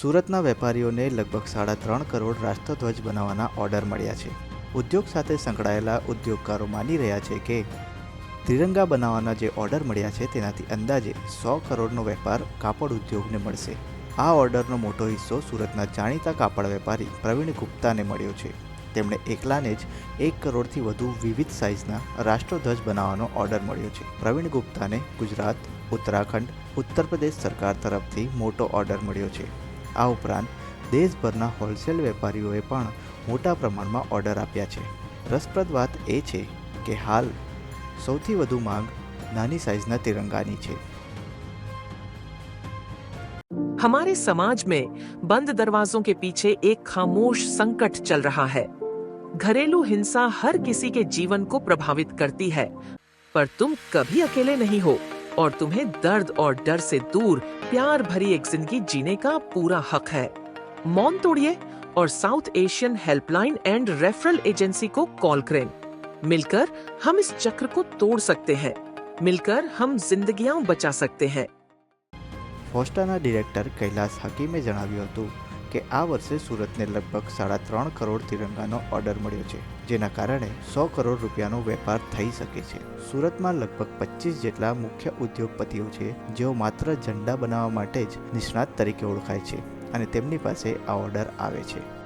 સુરતના વેપારીઓને લગભગ સાડા ત્રણ કરોડ રાષ્ટ્રધ્વજ બનાવવાના ઓર્ડર મળ્યા છે. ઉદ્યોગ સાથે સંકળાયેલા ઉદ્યોગકારો માની રહ્યા છે કે ત્રિરંગા બનાવવાના જે ઓર્ડર મળ્યા છે તેનાથી અંદાજે સો કરોડનો વેપાર કાપડ ઉદ્યોગને મળશે. આ ઓર્ડરનો મોટો હિસ્સો સુરતના જાણીતા કાપડ વેપારી પ્રવીણ ગુપ્તાને મળ્યો છે. તેમણે એકલાને જ એક કરોડથી વધુ વિવિધ સાઇઝના રાષ્ટ્રધ્વજ બનાવવાનો ઓર્ડર મળ્યો છે. પ્રવીણ ગુપ્તાને ગુજરાત, ઉત્તરાખંડ, ઉત્તર પ્રદેશ સરકાર તરફથી મોટો ઓર્ડર મળ્યો છે. આ ઉપરાંત દેશભરના હોલસેલ વેપારીઓએ પણ મોટા પ્રમાણમાં ઓર્ડર આપ્યા છે રસપ્રદ વાત એ છે કે હાલ સૌથી વધુ માંગ નાની સાઇઝના તિરંગાની છે हमारे समाज में बंद दरवाजों के पीछे एक खामोश संकट चल रहा है घरेलू हिंसा हर किसी के जीवन को प्रभावित करती है पर तुम कभी अकेले नहीं हो और तुम्हें दर्द और डर से दूर प्यार भरी एक जिंदगी जीने का पूरा हक है मौन तोड़िए और South Asian helpline and referral agency को कॉल करें मिलकर हम इस चक्र को तोड़ सकते हैं मिलकर हम जिंदगियां बचा सकते हैं ફોસ્ટાના ડિરેક્ટર કૈલાસ હકીમે જણાવ્યું હતું કે આ વર્ષે સુરતને લગભગ સાડા ત્રણ કરોડ તિરંગાનો ઓર્ડર મળ્યો છે, જેના કારણે સો કરોડ રૂપિયાનો વેપાર થઈ શકે છે. સુરતમાં લગભગ પચીસ જેટલા મુખ્ય ઉદ્યોગપતિઓ છે, જેઓ માત્ર ઝંડા બનાવવા માટે જ નિષ્ણાત તરીકે ઓળખાય છે અને તેમની પાસે આ ઓર્ડર આવે છે.